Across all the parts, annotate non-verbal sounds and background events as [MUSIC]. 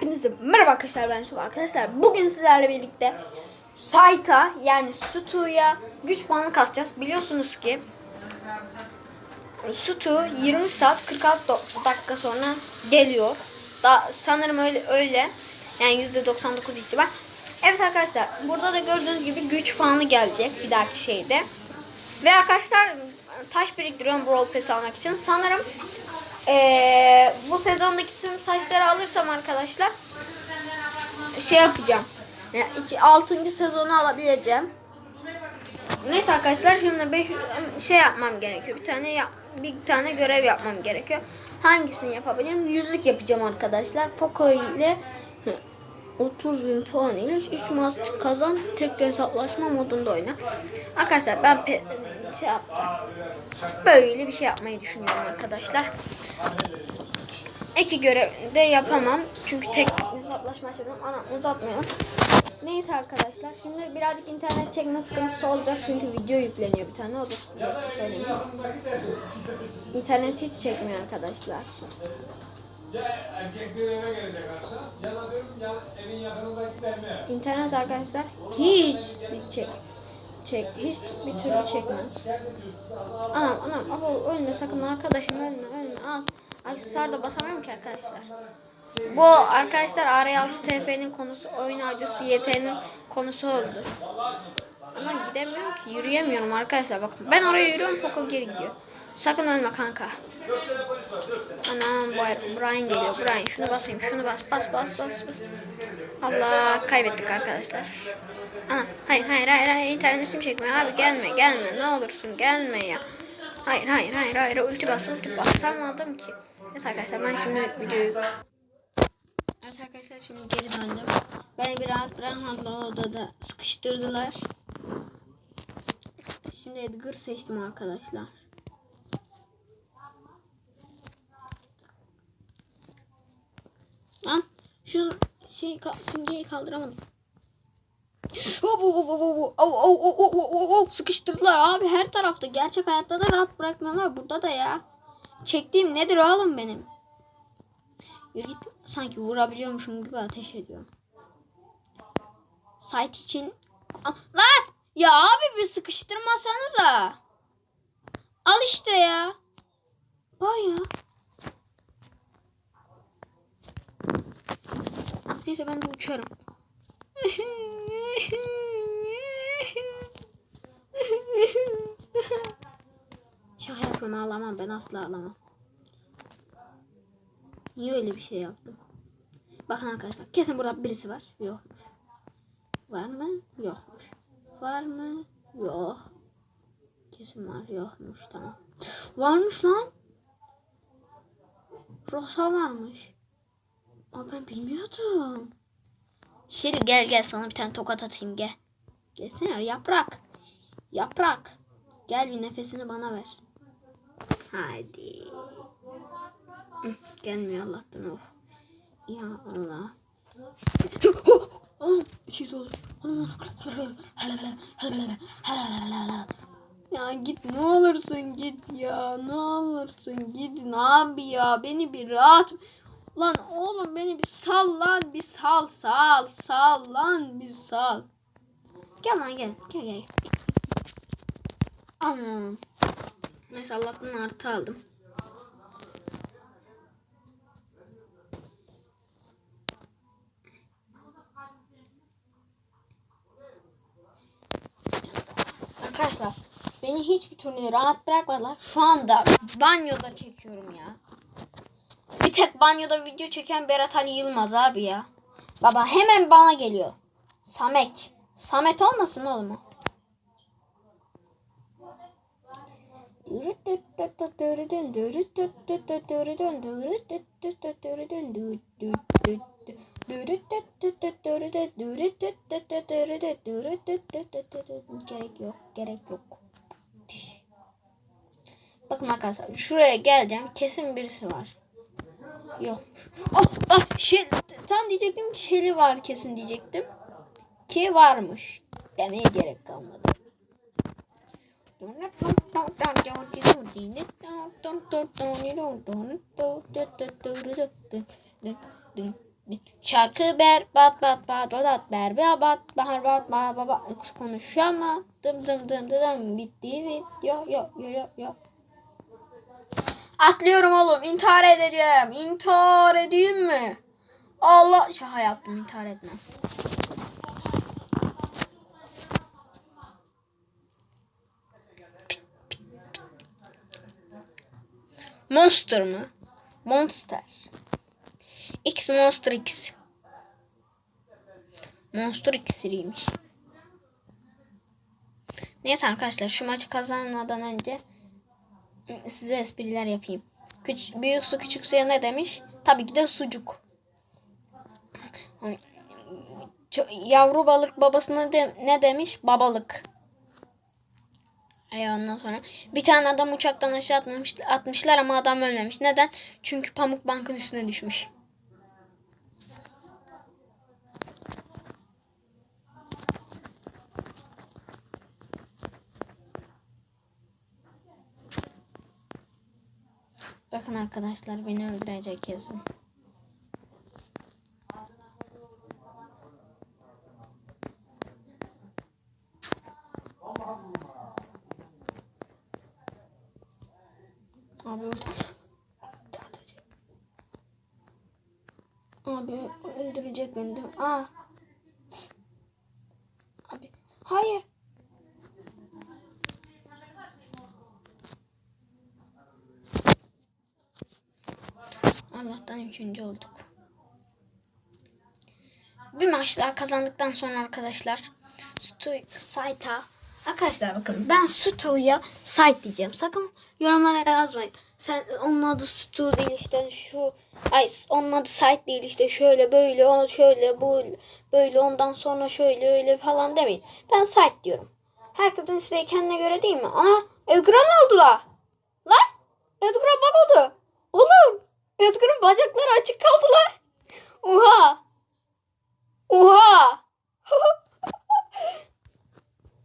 Hepinize merhaba arkadaşlar ben Şuba arkadaşlar. Bugün sizlerle birlikte Sait'a yani Sutu'ya güç puanı kasacağız. Biliyorsunuz ki Sutu 20 saat 46 do- dakika sonra geliyor. Da, sanırım öyle öyle. Yani %99 ihtimal. Evet arkadaşlar burada da gördüğünüz gibi güç puanı gelecek bir dahaki şeyde. Ve arkadaşlar taş biriktiriyorum Brawl Pass almak için. Sanırım ee, bu sezondaki tüm taşları alırsam arkadaşlar şey yapacağım. Yani iki, 6. sezonu alabileceğim. Neyse arkadaşlar şimdi 5 şey yapmam gerekiyor. Bir tane yap, bir tane görev yapmam gerekiyor. Hangisini yapabilirim? Yüzlük yapacağım arkadaşlar. Poco ile hı, 30 bin puan ile 3 maç kazan tek hesaplaşma modunda oyna. Arkadaşlar ben şey yaptım. Böyle bir şey yapmayı düşünüyorum arkadaşlar. İki görev de yapamam. Çünkü tek hesaplaşma yapıyorum. Ana uzatmayalım. Neyse arkadaşlar. Şimdi birazcık internet çekme sıkıntısı olacak. Çünkü video yükleniyor bir tane. O da söyleyeyim. İnternet hiç çekmiyor arkadaşlar. İnternet arkadaşlar hiç bir çek çek hiç bir türlü çekmez. Anam anam abo ölme sakın arkadaşım ölme ölme al. Aksesuar da basamıyorum ki arkadaşlar. Bu arkadaşlar AR6 TF'nin konusu oyun avcısı YT'nin konusu oldu. Anam gidemiyorum ki yürüyemiyorum arkadaşlar bakın. Ben oraya yürüyorum Poco geri gidiyor. Sakın ölme kanka. Anam Brian geliyor. Brian şunu basayım. Şunu bas. Bas bas bas bas. Allah kaybettik arkadaşlar. Ana hayır hayır hayır hayır internetim çekmiyor abi gelme gelme ne olursun gelme ya. Hayır hayır hayır hayır ulti bas ulti basamadım ki. Neyse arkadaşlar ben şimdi videoyu Evet arkadaşlar şimdi geri döndüm. Beni bir rahat odada sıkıştırdılar. Şimdi Edgar seçtim arkadaşlar. Lan şu şey simgeyi kaldıramadım. Hop hop hop hop hop. Au. Sıkıştırdılar abi her tarafta. Gerçek hayatta da rahat bırakmıyorlar. Burada da ya. Çektiğim nedir oğlum benim? Yürü git. Sanki vurabiliyormuşum gibi ateş ediyorum. Site için... Aa, Lan! Ya abi bir sıkıştırmasanıza. Al işte ya. Baya. Neyse ben de uçarım. Şaka yapıyorum ağlamam ben asla ağlamam. Niye öyle bir şey yaptım? Bakın arkadaşlar kesin burada birisi var. Yokmuş. Var mı? Yokmuş. Var mı? Yok. Kesin var. Yokmuş. Tamam. Varmış lan. Rosa varmış. Aa ben bilmiyordum. Şeri gel gel sana bir tane tokat atayım gel. Gelsene yaprak. Yaprak. Gel bir nefesini bana ver. Hadi. Gelmiyor Allah'tan oh. Ya Allah. [GASPS] Oh, şey oldu. Ya git ne olursun git ya ne olursun gidin abi ya beni bir rahat Lan oğlum beni bir sal lan bir sal sal sal lan bir sal. Gel lan gel gel gel. Aman. Neyse Allah'tan artı aldım. Arkadaşlar beni hiçbir türlü rahat bırakmadılar. Şu anda banyoda çekiyorum ya. Tek banyoda video çeken Berat Ali Yılmaz abi ya. Baba hemen bana geliyor. Samet. Samet olmasın oğlum. Gerek yok, gerek yok. Bakın arkadaşlar şuraya geleceğim. Kesin birisi var. Yok. Ah, ah, şey, tam diyecektim ki Şeli var kesin diyecektim. Ki varmış. Demeye gerek kalmadı. Şarkı ber bat bat bat bat ber ber bat bahar bat bahar bat bat konuşama dım dım dım dım bitti bit yo yo yo yo yo Atlıyorum oğlum intihar edeceğim intihar edeyim mi? Allah şaka yaptım intihar etmem. Monster mı? Monster. X Monster X. Monster iksiriymiş. Neyse arkadaşlar şu maçı kazanmadan önce size espriler yapayım. Küç, büyük su küçük suya ne demiş? Tabii ki de sucuk. Yavru balık babasına de, ne demiş? Babalık. E ondan sonra bir tane adam uçaktan aşağı atmamış, atmışlar ama adam ölmemiş. Neden? Çünkü pamuk bankın üstüne düşmüş. Bakın arkadaşlar beni öldürecek kesin. Abi öldü. Abi öldürecek beni değil? Aa. Abi hayır. Allah'tan üçüncü olduk. Bir maç daha kazandıktan sonra arkadaşlar Stu Sait'a Arkadaşlar bakın ben Stu'ya Sait diyeceğim. Sakın yorumlara yazmayın. Sen onun adı Stu değil işte şu ay onun adı Sait değil işte şöyle böyle o şöyle bu böyle ondan sonra şöyle öyle falan demeyin. Ben Sait diyorum. Herkesin isteği kendine göre değil mi? Ana Edgar'a ne oldu la? Lan Edgar'a bak oldu. Oğlum Edgar'ın bacakları açık kaldı lan. Oha. Oha. [LAUGHS]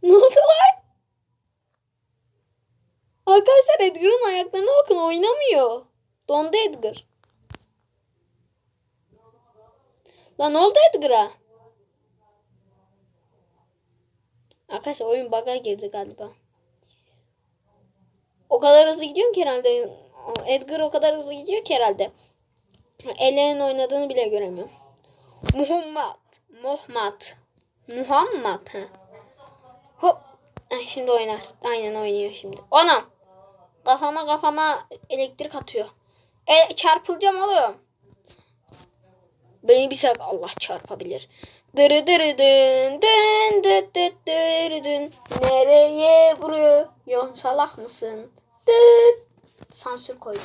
ne oldu lan? Arkadaşlar Edgar'ın ayaklarına bakın oynamıyor. Dondu Edgar. Lan ne oldu Edgar'a? Arkadaşlar oyun bug'a girdi galiba. O kadar hızlı gidiyorum ki herhalde. Edgar o kadar hızlı gidiyor ki herhalde. Ellerin oynadığını bile göremiyorum. Muhammed. Muhammed. Muhammed. Ha. Hop. Şimdi oynar. Aynen oynuyor şimdi. Anam. Kafama kafama elektrik atıyor. E, çarpılacağım oğlum. Beni bir sefer Allah çarpabilir. Dırı dırı dın dın dı dı dırı dın. Nereye vuruyor? Yon salak mısın? Dıt sansür koydum.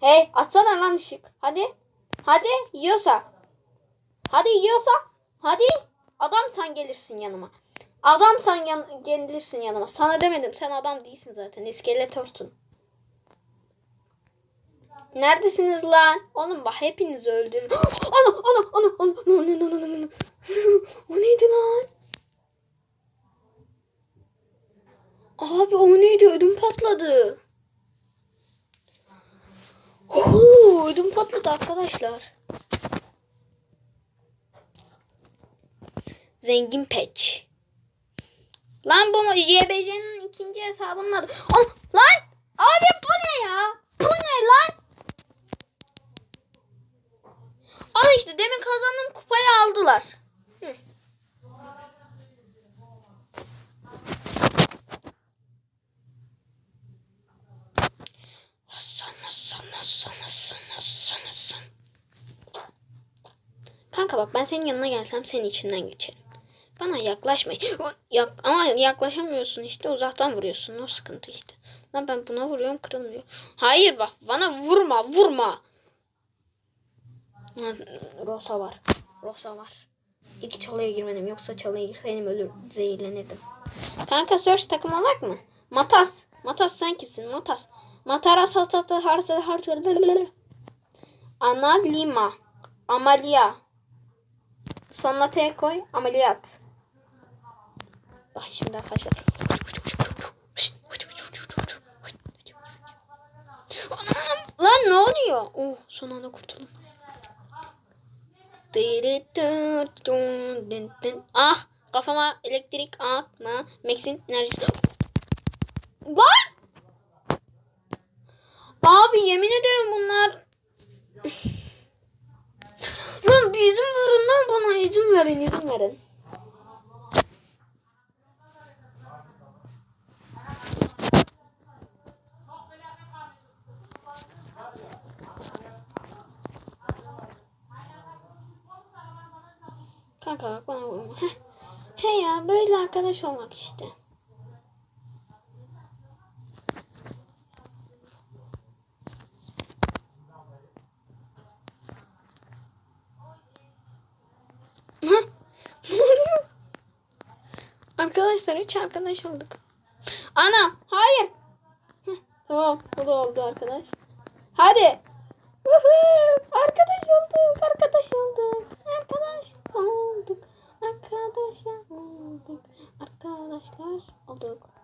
Hey atsana lan ışık. Hadi. Hadi yiyorsa. Hadi yiyorsa. Hadi. Adam sen gelirsin yanıma. Adam sen yan gelirsin yanıma. Sana demedim. Sen adam değilsin zaten. İskeletorsun. Neredesiniz lan? Oğlum bak hepinizi öldürür. [GASPS] Ana ana ana ana ana ana ana ana. Patladı. Oo, ödüm patladı arkadaşlar. Zengin Patch. Lan bu YBC'nin ikinci hesabının adı. Aa, lan! Abi bu ne ya? Bu ne lan? Aa işte demin kazandığım kupayı aldılar. Bak ben senin yanına gelsem senin içinden geçerim. Bana yaklaşma. Yak, ama yaklaşamıyorsun işte uzaktan vuruyorsun. O sıkıntı işte. Lan ben buna vuruyorum kırılmıyor. Hayır bak bana vurma vurma. Rosa var. Rosa var. İki çalıya girmedim. Yoksa çalıya girseydim ölür zehirlenirdim. Kanka search takım olak mı? Matas. Matas sen kimsin? Matas. Mataras hasatı harsa harsa Ana lima. Amalia. Sonuna T koy. Ameliyat. Bak şimdi arkadaşlar. Ana! ne oluyor? Oh son anda kurtuldum. Ah kafama elektrik atma. Max'in enerjisi. Lan! Abi yemin ederim bunlar. lan bir izin verin lan bana izin verin izin verin. Kanka bak bana vurma. He ya böyle arkadaş olmak işte. Heh. Ne oluyor? Arkadaşlar üç arkadaş olduk. Ana hayır. Heh, tamam bu da oldu arkadaş. Hadi. Woohoo! Arkadaş olduk, arkadaş olduk, arkadaş olduk, arkadaşlar olduk, arkadaşlar olduk.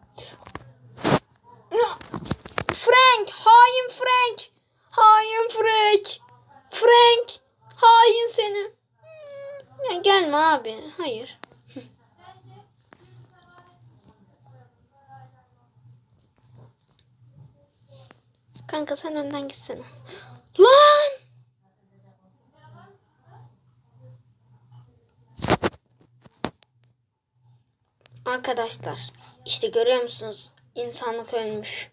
Kanka sen önden gitsene. Lan! Arkadaşlar işte görüyor musunuz? İnsanlık ölmüş.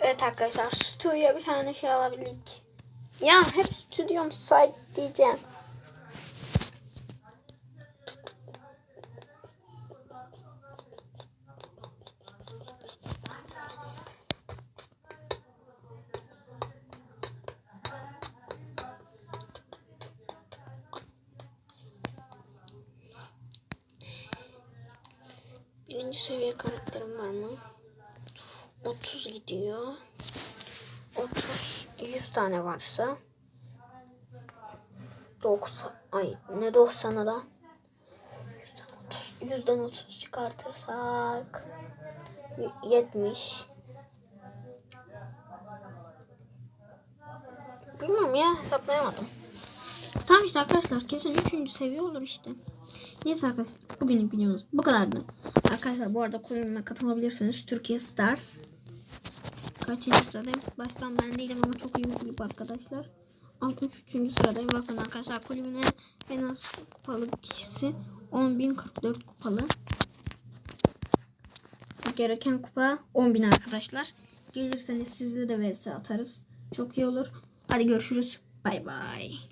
Evet arkadaşlar stüdyoya bir tane şey alabildik. Ya hep stüdyom site diyeceğim. Birinci seviye karakterim var mı? 30 gidiyor. 30 100 tane varsa 90 ay ne 90'a da 100'den 30 çıkartırsak 70 Bilmiyorum ya hesaplayamadım. Tamam işte arkadaşlar kesin 3. seviye olur işte. Neyse arkadaşlar bugünün videomuz bu kadardı. Arkadaşlar bu arada kulübüme katılabilirsiniz. Türkiye Stars. Kaçıncı sıradayım? Baştan ben değilim ama çok iyi bir kulüp arkadaşlar. 63. sıradayım. Bakın arkadaşlar kulübüne en az kupalı kişisi 10.044 kupalı. Gereken kupa 10.000 arkadaşlar. Gelirseniz sizle de vs atarız. Çok iyi olur. Hadi görüşürüz. Bay bay.